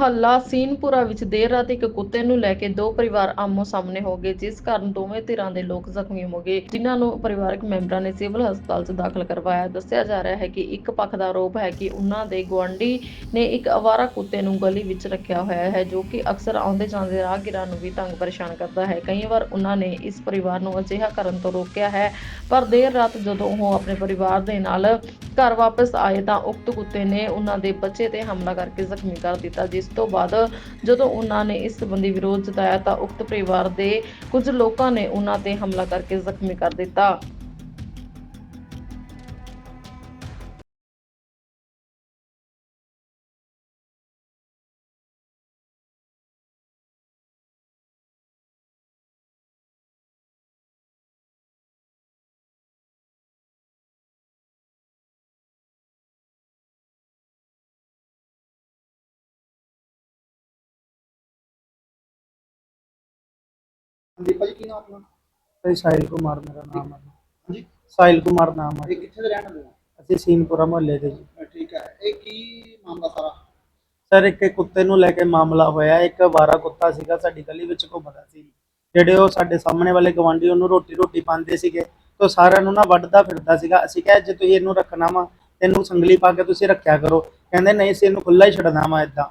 ਮੁਹੱਲਾ ਸੀਨਪੁਰਾ ਵਿੱਚ ਦੇਰ ਰਾਤ ਇੱਕ ਕੁੱਤੇ ਨੂੰ ਲੈ ਕੇ ਦੋ ਪਰਿਵਾਰ ਆਮੋ ਸਾਹਮਣੇ ਹੋ ਗਏ, ਜਿਸ ਕਾਰਨ ਦੋਵੇਂ ਧਿਰਾਂ ਦੇ ਲੋਕ ਜ਼ਖਮੀ ਹੋ ਗਏ। ਜਿਨ੍ਹਾਂ ਨੂੰ ਪਰਿਵਾਰਕ ਮੈਂਬਰਾਂ ਨੇ ਸਿਵਲ ਹਸਪਤਾਲ 'ਚ ਦਾਖਲ ਕਰਵਾਇਆ। ਦੱਸਿਆ ਜਾ ਰਿਹਾ ਹੈ ਕਿ ਇੱਕ ਪੱਖ ਦਾ ਆਰੋਪ ਹੈ ਕਿ ਉਹਨਾਂ ਦੇ ਗੁਆਂਢੀ ਨੇ ਇੱਕ ਅਵਾਰਾ ਕੁੱਤੇ ਨੂੰ ਗਲੀ ਵਿੱਚ ਰੱਖਿਆ ਹੋਇਆ ਹੈ, ਜੋ ਕਿ ਅਕਸਰ ਆਉਂਦੇ ਜਾਂਦੇ ਰਾਹਗੀਰਾਂ ਨੂੰ ਵੀ ਤੰਗ ਪਰੇਸ਼ਾਨ ਕਰਦਾ ਹੈ। ਕਈ ਵਾਰ ਉਹਨਾਂ ਨੇ ਇਸ ਪਰਿਵਾਰ ਨੂੰ ਅਜਿਹਾ ਕਰਨ ਤੋਂ ਰੋਕਿਆ ਹੈ, ਪਰ ਦੇਰ ਰਾਤ ਜਦੋਂ ਉਹ ਆਪਣੇ ਪਰਿਵਾਰ ਦੇ ਨਾਲ ਘਰ ਵਾਪਸ ਆਏ ਤਾਂ ਉਕਤ ਕੁੱਤੇ ਨੇ ਉਹਨਾਂ ਦੇ ਬੱਚੇ ਤੇ ਹਮਲਾ ਕਰਕੇ ਜ਼ਖਮੀ ਕਰ ਦਿੱਤਾ, ਜਿਸ ਤੋਂ ਬਾਅਦ ਜਦੋਂ ਉਹਨਾਂ ਨੇ ਇਸ ਸੰਬੰਧੀ ਵਿਰੋਧ ਜਤਾਇਆ ਤਾਂ ਉਕਤ ਪਰਿਵਾਰ ਦੇ ਕੁਝ ਲੋਕਾਂ ਨੇ ਉਹਨਾਂ ਤੇ ਹਮਲਾ ਕਰਕੇ ਜ਼ਖਮੀ ਕਰ ਦਿੱਤਾ। ਹਾਂਜੀ ਭਾਜੀ ਕੀ ਨਾਮ ਆਪਣਾ? ਤੇ ਸਾਹਿਲ ਕੁਮਾਰ ਮੇਰਾ ਨਾਮ ਹੈ ਹਾਂਜੀ। ਸਾਹਿਲ ਕੁਮਾਰ ਨਾਮ ਹੈ ਇਹ ਕਿੱਥੇ ਦੇ ਰਹਿਣ ਵਾਲੇ ਹੋ? ਅਸੀਂ ਸੀਨਪੁਰਾ ਮੁਹੱਲੇ ਦੇ ਜੀ। ਅਹ ਠੀਕ ਹੈ। ਇਹ ਕੀ ਮਾਮਲਾ ਸਾਰਾ? ਸਰ ਇੱਕ ਇਹ ਕੁੱਤੇ ਨੂੰ ਲੈ ਕੇ ਮਾਮਲਾ ਹੋਇਆ। ਇੱਕ ਵਾਰਾ ਕੁੱਤਾ ਸੀਗਾ ਸਾਡੀ ਗਲੀ ਵਿੱਚ ਘੁੰਮਦਾ ਸੀ। ਜਿਹੜੇ ਉਹ ਸਾਡੇ ਸਾਹਮਣੇ ਵਾਲੇ ਗਵਾਂਢੀ ਉਹਨੂੰ ਰੋਟੀ ਰੋਟੀ ਪਾਉਂਦੇ ਸੀਗੇ। ਤੇ ਸਾਰਿਆਂ ਨੂੰ ਨਾ ਵੱਢਦਾ ਫਿਰਦਾ ਸੀਗਾ। ਅਸੀਂ ਕਿਹਾ ਜੇ ਤੁਸੀਂ ਇਹਨੂੰ ਰੱਖਣਾ ਵਾ ਇਹਨੂੰ ਸੰਗਲੀ ਪਾ ਕੇ ਤੁਸੀਂ ਰੱਖਿਆ ਕਰੋ। ਕਹਿੰਦੇ ਨਹੀਂ ਸੀ ਇਹਨੂੰ ਖੁੱਲਾ ਹੀ ਛੱਡਣਾ ਵਾ ਇਦਾਂ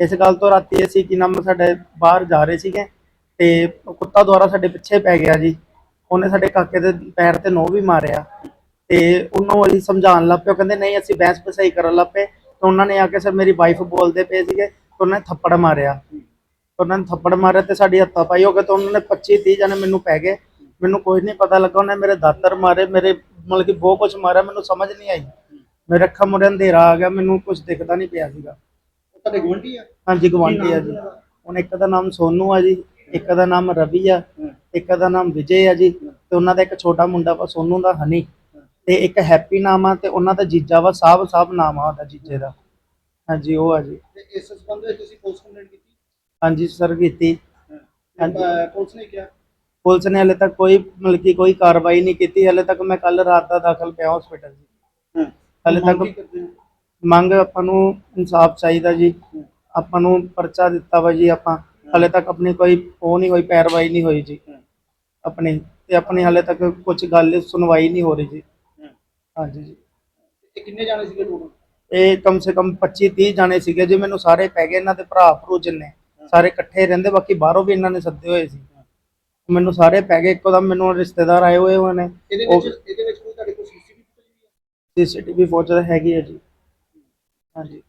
ਇਸ ਗੱਲ ਤੋਂ ਰਾਤੀ ਅਸੀਂ ਕੀ ਨਾਮ ਸਾਡੇ ਬਾਹਰ ਜਾ ਰਹੇ ਸੀਗੇ। ਤੇ ਕੁੱਤਾ ਦੁਆਰਾ ਸਾਡੇ ਪਿੱਛੇ ਪੈ ਗਿਆ ਜੀ। ਉਹਨੇ ਸਾਡੇ ਕਾਕੇ ਦੇ ਪੈਰ ਤੇ ਨੋਹ ਵੀ ਮਾਰਿਆ। ਤੇ ਉਹਨੂੰ ਅਸੀਂ ਸਮਝਾਉਣ ਲੱਗ ਉਹ ਕਹਿੰਦੇ ਨਹੀਂ ਅਸੀਂ ਬਹਿਸ ਬਸਾਈ ਕਰਨ ਲੱਗ ਪਏ। ਤੇ ਉਹਨਾਂ ਨੇ ਆ ਕੇ ਸਰ ਮੇਰੀ ਵਾਈਫ ਬੋਲਦੇ ਪਏ ਸੀਗੇ ਤੇ ਉਹਨਾਂ ਨੇ ਥੱਪੜ ਮਾਰਿਆ। ਉਹਨਾਂ ਨੇ ਥੱਪੜ ਮਾਰਿਆ ਤੇ ਸਾਡੀ ਹੱਥਾਂ ਪਾਈ ਹੋ ਗਏ ਤੇ ਉਹਨਾਂ ਨੇ 25 30 ਜਣੇ ਮੈਨੂੰ ਪੈ ਗਏ। ਮੈਨੂੰ ਕੋਈ ਨਹੀਂ ਪਤਾ ਲੱਗਾ। ਉਹਨੇ ਮੇਰੇ ਦਾਤਰ ਮਾਰੇ ਮੇਰੇ ਮਤਲਬ ਕਿ ਬਹੁਤ ਕੁਝ ਮਾਰਿਆ। ਮੈਨੂੰ ਸਮਝ ਨਹੀਂ ਆਈ। ਮੇਰੇ ਅੱਖਾਂ ਮੁਰੇ ਅੰਧੇਰਾ ਆ ਗਿਆ। ਮੈਨੂੰ ਕੁਝ ਦਿਖਦਾ ਨਹੀਂ ਪਿਆ ਸੀਗਾ। ਉਹ ਤੁਹਾਡੇ ਗੁਆਂਢੀ ਆ? ਹਾਂਜੀ ਗਵਾਂਢੀ ਆ ਜੀ। ਹੁਣ ਇੱਕ ਦਾ ਨਾਮ ਸੋਨੂ ਆ ਜੀ। ਇੱਕ ਦਾ ਨਾਮ ਰਵੀ ਆ ਇੱਕ ਦਾ ਨਾਮ ਵਿਜੇ ਆ ਜੀ ਤੇ ਉਹਨਾਂ ਦਾ ਇੱਕ ਛੋਟਾ ਮੁੰਡਾ ਵਾ ਸੋਨੂ ਦਾ ਹਨੀ। ਤੇ ਇੱਕ ਹੈਪੀ ਨਾਮ ਆ ਤੇ ਉਹਨਾਂ ਦਾ ਜੀਜਾ ਵਾ ਸਾਹਿਬ ਸਾਹਿਬ ਨਾਮ ਆ ਉਹਦਾ ਜੀਜੇ ਦਾ। ਹਾਂਜੀ ਉਹ ਆ ਜੀ। ਤੇ ਇਸ ਸੰਬੰਧ ਵਿੱਚ ਤੁਸੀਂ ਪੁਲਿਸ ਕੰਪਲੇਂਟ ਕੀਤੀ? ਹਾਂਜੀ ਸਰ ਕੀਤੀ। ਹਾਂਜੀ। ਪੁਲਿਸ ਨੇ ਕਿਹਾ? ਪੁਲਿਸ ਨੇ ਹਲੇ ਤੱਕ ਕੋਈ ਮਤਲਬ ਕਿ ਕੋਈ ਕਾਰਵਾਈ ਨਹੀਂ ਕੀਤੀ। ਹਲੇ ਤੱਕ ਮੈਂ ਕੱਲ ਰਾਤ ਦਾ ਦਾਖਲ ਪਿਆ ਹਸਪੀਟਲ ਜੀ। ਹਲੇ ਤੱਕ? ਮੰਗ ਆਪਾਂ ਨੂੰ ਇਨਸਾਫ ਚਾਹੀਦਾ ਜੀ। ਆਪਾਂ ਨੂੰ ਪਰਚਾ ਦਿੱਤਾ ਵਾ ਜੀ ਆਪਾਂ। ਹਲੇ ਤੱਕ ਆਪਣੀ ਕੋਈ ਉਹ ਨਹੀਂ ਹੋਈ ਪੈਰਵਾਈ ਨਹੀਂ ਹੋਈ ਜੀ। ਆਪਣੀ ਤੇ ਆਪਣੀ ਹਲੇ ਤੱਕ ਕੁਝ ਗੱਲ ਸੁਣਵਾਈ ਨਹੀਂ ਹੋ ਰਹੀ ਜੀ। ਹਾਂਜੀ ਜੀ। ਇਹ ਕਿੰਨੇ ਜਾਣੇ ਸੀਗੇ ਟੋਟਲ ਇਹ ਕਮ ਸੇ ਕਮ 25 30 ਜਾਣੇ ਸੀਗੇ ਜੀ। ਮੈਨੂੰ ਸਾਰੇ ਪੈ ਗਏ ਇਹਨਾਂ ਦੇ ਭਰਾ ਭਰੂ ਜਿੰਨੇ। ਸਾਰੇ ਇਕੱਠੇ ਰਹਿੰਦੇ ਬਾਕੀ ਬਾਹਰੋਂ ਵੀ ਇਹਨਾਂ ਨੇ ਸੱਦੇ ਹੋਏ ਸੀ। ਮੈਨੂੰ ਸਾਰੇ ਪੈ ਗਏ। ਇੱਕੋ ਦਮ ਮੈਨੂੰ ਰਿਸ਼ਤੇਦਾਰ ਆਏ ਹੋਏ ਹੋਏ ਨੇ। ਇਹਦੇ ਵਿੱਚ ਇਹਦੇ ਵਿੱਚ ਕੋਈ ਤੁਹਾਡੇ ਕੋਲ ਸੀਸੀਟੀਵੀ ਫੁਟੇਜ ਵੀ ਹੈ ਸੀਸੀਟੀਵੀ ਫੋਟੋ ਤਾਂ ਹੈਗੀ ਹੈ ਜੀ। ਹਾਂਜੀ।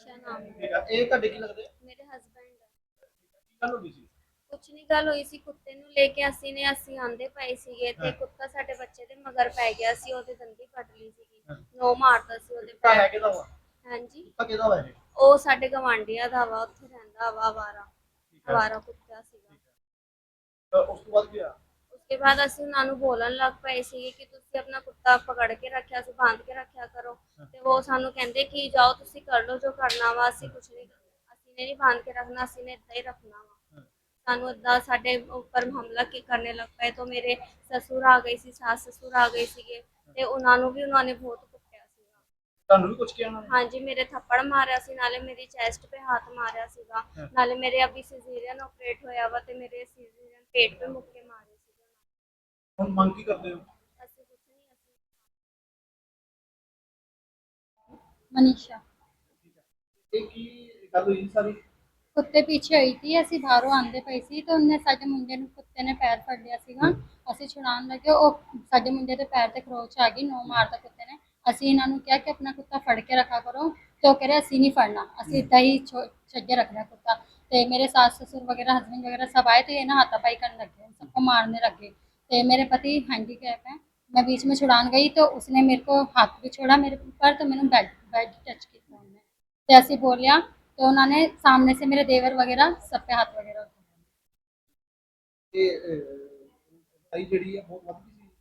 ਮਨੀਸ਼ਾ ਨਾਮ ਹੈ। ਠੀਕ ਆ। ਇਹ ਤੁਹਾਡੇ ਕੀ ਲੱਗਦੇ ਆ? ਮੇਰੇ ਹਸਬੰਡ ਕੀ ਗੱਲ ਹੋ ਗਈ ਸੀ। ਕੁਛ ਨਹੀਂ ਗੱਲ ਹੋਈ ਸੀ ਕੁੱਤੇ ਨੂੰ ਲੈ ਕੇ। ਅਸੀਂ ਨੇ ਅਸੀਂ ਆਂਦੇ ਪਏ ਸੀਗੇ ਤੇ ਕੁੱਤਾ ਸਾਡੇ ਬੱਚੇ ਦੇ ਮਗਰ ਪੈ ਗਿਆ ਸੀ। ਉਹਦੇ ਦੰਦੀ ਕੱਟ ਲਈ ਸੀਗੀ। ਨੋ ਮਾਰਦਾ ਸੀ ਉਹਦੇ ਕੁੱਤਾ ਹੈ ਪੈਰ ਕਿਹਦਾ ਵਾ? ਹਾਂਜੀ। ਕੁੱਤਾ ਕਿਹਦਾ ਵਾ ਇਹ? ਉਹ ਸਾਡੇ ਗਵਾਂਢੀਆਂ ਦਾ ਵਾ। ਉੱਥੇ ਰਹਿੰਦਾ ਵਾ ਆਵਾਰਾ ਠੀਕ। ਆਵਾਰਾ ਕੁੱਤਾ ਸੀਗਾ। ਤਾਂ ਉਸ ਤੋਂ ਬਾਅਦ ਕੀ ਹੋਇਆ? ਉਸਕੇ ਬਾਅਦ ਅਸੀਂ ਉਹਨਾਂ ਨੂੰ ਬੋਲਣ ਲੱਗ ਪਏ ਸੀਗੇ ਕਿ ਤੁਸੀਂ ਆਪਣਾ ਕੁੱਤਾ ਪਕੜ ਕੇ ਰੱਖਿਆ ਸੀ ਬਾਂਧ ਕੇ ਰੱਖਿਆ ਕਰੋ ਤੇ ਉਹ ਸਾਨੂੰ ਕਹਿੰਦੇ ਕਿ ਜਾਓ ਤੁਸੀਂ ਕਰ ਲਓ ਜੋ ਕਰਨਾ ਵਾ ਅਸੀਂ ਕੁਝ ਨਹੀਂ ਅਸੀਂ ਨੇ ਨਹੀਂ ਬਾਂਧ ਕੇ ਰੱਖਣਾ ਅਸੀਂ ਨੇ ਏਦਾਂ ਹੀ ਰੱਖਣਾ ਵਾ ਸਾਨੂੰ ਏਦਾਂ ਸਾਡੇ ਉੱਪਰ ਹਮਲਾ ਕੀ ਕਰਨੇ ਲੱਗ ਪਏ ਤਾਂ ਮੇਰੇ ਸਸੁਰ ਆ ਗਏ ਸੀ ਸਾਸ ਸਸੁਰ ਆ ਗਏ ਸੀਗੇ ਤੇ ਉਹਨਾਂ ਨੂੰ ਵੀ ਉਹਨਾਂ ਨੇ ਬਹੁਤ ਕੁੱਟਿਆ ਸੀਗਾ ਤੁਹਾਨੂੰ ਵੀ ਕੁਝ ਕਿਹਾ ਉਹਨਾਂ ਨੇ ਹਾਂਜੀ ਮੇਰੇ ਥੱਪੜ ਮਾਰਿਆ ਸੀ ਨਾਲੇ ਮੇਰੀ ਚੈਸਟ ਤੇ ਹੱਥ ਮਾਰਿਆ ਸੀਗਾ। ਨਾਲੇ ਮੇਰੇ ਅਭੀ ਸਿਜ਼ੇਰੀਅਨ ਆਪਰੇਟ ਹੋਇਆ ਵਾ ਤੇ ਮੇਰੇ ਸਿਜ਼ੇਰੀਅਨ ਪੇਟ ਤੇ ਮੁੱਕੇ ਹੁਣ ਮੰਗ ਕੀ ਕਰਦੇ ਹੋ? ਅਸੀਂ ਕੁੱਤੇ ਪਿੱਛੇ ਹੋਈ ਸੀ ਅਸੀਂ ਬਾਹਰੋਂ ਆਂਦੇ ਪਏ ਸੀ ਤੇ ਉਹਨੇ ਸਾਡੇ ਮੁੰਡੇ ਨੂੰ ਕੁੱਤੇ ਨੇ ਪੈਰ ਫੜ ਲਿਆ ਸੀਗਾ। ਅਸੀਂ ਛੁਡਾਉਣ ਲੱਗੇ ਉਹ ਸਾਡੇ ਮੁੰਡੇ ਦੇ ਪੈਰ ਤੇ ਖਰੋਚ ਆ ਗਈ ਨੋ ਮਾਰਤਾ ਕੁੱਤੇ ਨੇ। ਅਸੀਂ ਇਹਨਾਂ ਨੂੰ ਕਿਹਾ ਕਿ ਆਪਣਾ ਕੁੱਤਾ ਫੜ ਕੇ ਰੱਖਾ ਕਰੋ ਤੇ ਉਹ ਕਹ ਰਹੇ ਅਸੀਂ ਨਹੀਂ ਫੜਨਾ ਅਸੀਂ ਇਦਾਂ ਹੀ ਛੱਡ ਰੱਖਣਾ ਕੁੱਤਾ। ਤੇ ਮੇਰੇ ਸਾਸ ਸਸੁਰ ਵਗੈਰਾ ਹਸਬੰਦ ਵਗੈਰਾ ਸਭ ਆਏ ਤੇ ਇਹਨਾਂ ਹਾਥਾਪਾਈ ਕਰਨ ਲੱਗੇ ਸਭ ਕੋ ਮਾਰਨੇ ਲੱਗੇ। तो मेरे पति हैंडी कैप है मैं बीच में छुड़ान गई तो उसने मेरे को हाथ भी छोड़ा मेरे ऊपर तो मैंने बेड बेड टच की फ़ोन में. तो ऐसे बोलिया तो उन्होंने सामने से मेरे देवर वगैरह सब पे हाथ वगैरह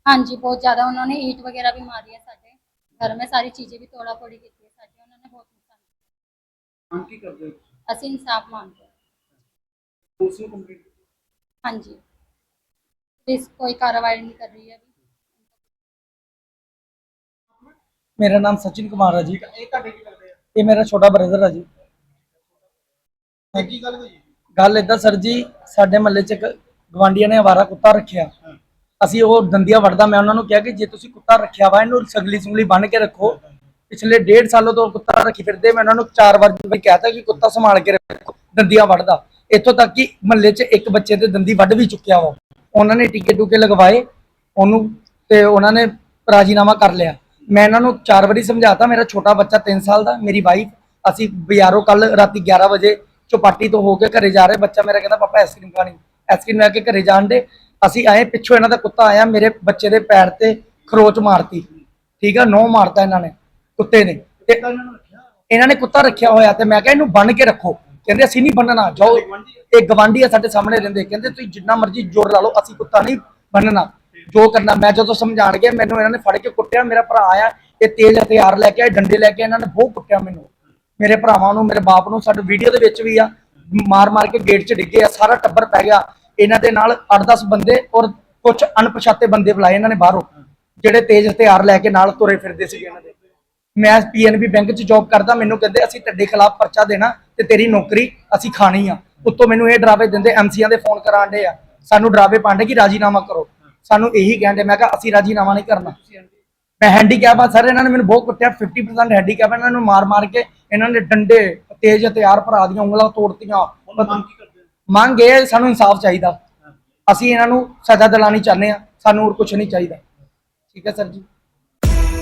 हाँ जी बहुत ज़्यादा उन्होंने ईट वगैरह भी मारी है साढ़े घर में सारी चीज़ें भी तोड़ा फोड़ी की थी साढ़े उन्होंने बहुत नुकसान असं इंसाफ मांगते हाँ जी। पुलिस कोई कार्रवाई नहीं कर रही है अभी ਮੇਰਾ ਨਾਮ ਸਚਿਨ ਕੁਮਾਰ ਹੈ ਜੀ ਇਹ ਤੁਹਾਡੇ ਕੀ ਲੱਗਦੇ ਆ ਇਹ ਮੇਰਾ ਛੋਟਾ ਬ੍ਰਦਰ ਹੈ ਜੀ ਇਹ ਕੀ ਗੱਲ ਹੋਈ ਗੱਲ ਇਦਾਂ ਸਰ ਜੀ ਸਾਡੇ ਮਹੱਲੇ 'ਚ ਇੱਕ ਗਵਾਂਡੀਆਂ ਨੇ ਆਵਾਰਾ ਕੁੱਤਾ ਰੱਖਿਆ ਅਸੀਂ ਉਹ ਦੰਦੀਆਂ ਵੜਦਾ ਮੈਂ ਉਹਨਾਂ ਨੂੰ ਕਿਹਾ ਕਿ ਜੇ ਤੁਸੀਂ ਕੁੱਤਾ ਰੱਖਿਆ ਵਾ ਇਹਨੂੰ ਸਗਲੀ ਸੁਗਲੀ ਬੰਨ ਕੇ ਰੱਖੋ ਪਿਛਲੇ ਡੇਢ ਸਾਲੋਂ ਤੋਂ ਕੁੱਤਾ ਰੱਖੀ ਫਿਰਦੇ ਮੈਂ ਉਹਨਾਂ ਨੂੰ ਚਾਰ ਵਾਰ ਵੀ ਕਹਿਤਾ ਕਿ ਕੁੱਤਾ ਸੰਭਾਲ ਕੇ ਰੱਖੋ ਦੰਦੀਆਂ ਵੜਦਾ ਇੱਥੋਂ ਤੱਕ ਕਿ ਮਹੱਲੇ 'ਚ ਇੱਕ ਬੱਚੇ ਦੇ ਦੰਦੀ ਵੱਢ ਵੀ ਚੁੱਕਿਆ ਵਾ ਉਹਨਾਂ ਨੇ ਟੀਕੇ ਟੂਕੇ ਲਗਵਾਏ, ਉਹਨੂੰ ਤੇ ਉਹਨਾਂ ਨੇ ਰਾਜੀਨਾਮਾ ਕਰ ਲਿਆ। ਮੈਂ ਇਹਨਾਂ ਨੂੰ ਚਾਰ ਵਾਰੀ ਸਮਝਾਤਾ, ਮੇਰਾ ਛੋਟਾ ਬੱਚਾ 3 ਸਾਲ ਦਾ, ਮੇਰੀ ਵਾਈਫ ਅਸੀਂ ਬਾਜ਼ਾਰੋਂ ਕੱਲ ਰਾਤੀ 11 ਵਜੇ ਚੌਪਾਟੀ ਤੋਂ ਹੋ ਕੇ ਘਰੇ ਜਾ ਰਹੇ, ਬੱਚਾ ਮੇਰਾ ਕਹਿੰਦਾ, ਪਾਪਾ ਆਈਸਕ੍ਰੀਮ ਖਾਣੀ ਆਈਸਕ੍ਰੀਮ ਲੈ ਕੇ ਘਰੇ ਜਾਣ ਦੇ, ਅਸੀਂ ਆਏ, ਪਿੱਛੋਂ ਇਹਨਾਂ ਦਾ ਕੁੱਤਾ ਆਇਆ, ਮੇਰੇ ਬੱਚੇ ਦੇ ਪੈਰ ਤੇ ਖਰੋਚ ਮਾਰਤੀ। ਠੀਕ ਆ ਨੋ ਮਾਰਤਾ ਇਹਨਾਂ ਨੇ ਕੁੱਤੇ ਨੇ। ਤੇ ਇਹਨਾਂ ਨੇ ਕੁੱਤਾ ਰੱਖਿਆ ਹੋਇਆ ਤੇ ਮੈਂ ਕਿਹਾ, ਇਹਨੂੰ ਬੰਨ ਕੇ ਰੱਖੋ। ਕਹਿੰਦੇ ਅਸੀਂ ਨਹੀਂ ਬੰਨਣਾ ਜਾਓ। ਇਹ ਗਵਾਂਢੀ ਆ ਸਾਡੇ ਸਾਹਮਣੇ ਰਹਿੰਦੇ। ਕਹਿੰਦੇ ਤੁਸੀਂ ਜਿੰਨਾ ਮਰਜ਼ੀ ਜ਼ੋਰ ਲਾ ਲਓ ਅਸੀਂ ਕੁੱਤਾ ਨਹੀਂ ਬੰਨਣਾ। ਜੋ ਕਰਨਾ ਮੈਂ ਜਦੋਂ ਸਮਝਾਣ ਗਿਆ ਮੈਨੂੰ ਇਹਨਾਂ ਨੇ ਫੜ ਕੇ ਕੁੱਟਿਆ। ਮੇਰਾ ਭਰਾ ਆਇਆ ਇਹ ਤੇਜ਼ ਹਥਿਆਰ ਲੈ ਕੇ ਆਏ ਡੰਡੇ ਲੈ ਕੇ ਇਹਨਾਂ ਨੇ ਬਹੁਤ ਕੁੱਟਿਆ ਮੈਨੂੰ। ਮੇਰੇ ਭਰਾਵਾਂ ਨੂੰ ਮੇਰੇ ਬਾਪ ਨੂੰ ਸਾਡੇ ਵੀਡੀਓ ਦੇ ਵਿੱਚ ਵੀ ਆ ਮਾਰ ਮਾਰ ਕੇ ਗੇਟ 'ਚ ਡਿੱਗੇ ਆ ਸਾਰਾ ਟੱਬਰ ਪੈ ਗਿਆ। ਇਹਨਾਂ ਦੇ ਨਾਲ 8-10 ਬੰਦੇ ਔਰ ਕੁਝ ਅਣਪਛਾਤੇ ਬੰਦੇ ਬੁਲਾਏ ਇਹਨਾਂ ਨੇ ਬਾਹਰੋਂ ਜਿਹੜੇ ਤੇਜ਼ ਹਥਿਆਰ ਲੈ ਕੇ ਨਾਲ ਤੁਰੇ ਫਿਰਦੇ ਸੀਗੇ ਇਹਨਾਂ ਦੇ। ਮੈਂ ਪੀਐਨਬੀ ਬੈਂਕ 'ਚ ਜੌਬ ਕਰਦਾ ਮੈਨੂੰ ਕਹਿੰਦੇ ਅਸੀਂ ਤੁਹਾਡੇ ਖਿਲਾਫ ਪਰਚਾ ਦੇਣਾ ਤੇ ਤੇਰੀ ਨੌਕਰੀ ਅਸੀਂ ਖਾਣੀ ਆ। ਉੱਤੋਂ ਮੈਨੂੰ ਇਹ ਡਰਾਵੇ ਦਿੰਦੇ ਐਮਸੀਆਂ ਦੇ ਫੋਨ ਕਰਾਣ ਦੇ ਆ। ਸਾਨੂੰ ਡਰਾਵੇ ਪਾਉਂਦੇ ਕਿ ਰਾਜੀਨਾਮਾ ਕਰੋ। ਸਾਨੂੰ ਇਹੀ ਕਹਿੰਦੇ ਮੈਂ ਕਿਹਾ ਅਸੀਂ ਰਾਜੀਨਾਮਾ ਨਹੀਂ ਕਰਨਾ। ਮੈਂ ਹੈਂਡੀਕੈਪ ਆ ਸਰ ਇਹਨਾਂ ਨੇ ਮੈਨੂੰ ਬਹੁਤ ਕੁੱਟਿਆ 50% ਹੈਂਡੀਕੈਪ ਇਹਨਾਂ ਨੂੰ ਮਾਰ ਮਾਰ ਕੇ ਇਹਨਾਂ ਨੇ ਡੰਡੇ ਤੇਜ਼ ਹਥਿਆਰ ਭਰਾ ਦੀਆਂ ਉਂਗਲਾਂ ਤੋੜਤੀਆਂ। ਮੰਗ ਇਹ ਸਾਨੂੰ ਇਨਸਾਫ ਚਾਹੀਦਾ। ਅਸੀਂ ਇਹਨਾਂ ਨੂੰ ਸਜ਼ਾ ਦਿਲਾਣੀ ਚਾਹੁੰਦੇ ਆ ਸਾਨੂੰ ਹੋਰ ਕੁਝ ਨਹੀਂ ਚਾਹੀਦਾ। ਠੀਕ ਹੈ ਸਰ ਜੀ।